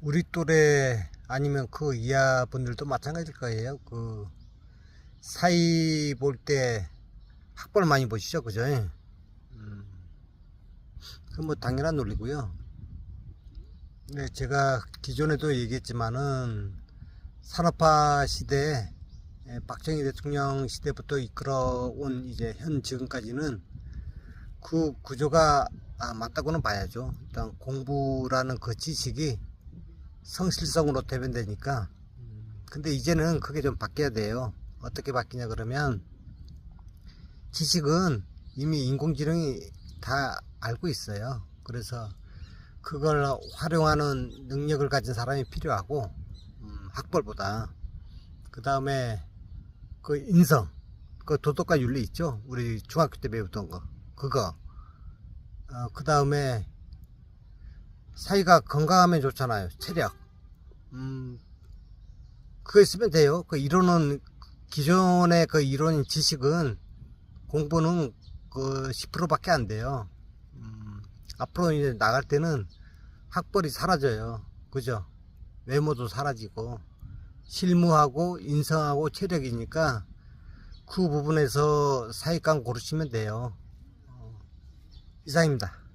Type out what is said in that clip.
우리 또래 아니면 그 이하 분들도 마찬가지일 거예요. 그 사이 볼 때 학벌 많이 보시죠, 그죠? 음, 그뭐 당연한 논리고요. 네, 제가 기존에도 얘기했지만은 산업화 시대, 에, 박정희 대통령 시대부터 이끌어온 이제 현 지금까지는 그 구조가 아, 맞다고는 봐야죠. 일단 공부라는 그 지식이 성실성으로 대변되니까. 음, 근데 이제는 그게 좀 바뀌어야 돼요. 어떻게 바뀌냐 그러면 지식은 이미 인공지능이 다 알고 있어요. 그래서 그걸 활용하는 능력을 가진 사람이 필요하고 음, 학벌보다 그 다음에 그 인성, 그 도덕과 윤리 있죠. 우리 중학교 때 배웠던 거 그거. 어, 그 다음에 사이가 건강하면 좋잖아요. 체력. 음, 그거 있으면 돼요. 그 이론은 기존의 그 이론 지식은 공부는 그 10%밖에 안 돼요. 음, 앞으로 이제 나갈 때는 학벌이 사라져요. 그죠? 외모도 사라지고 실무하고 인성하고 체력이니까 그 부분에서 사익감 고르시면 돼요. 어, 이상입니다.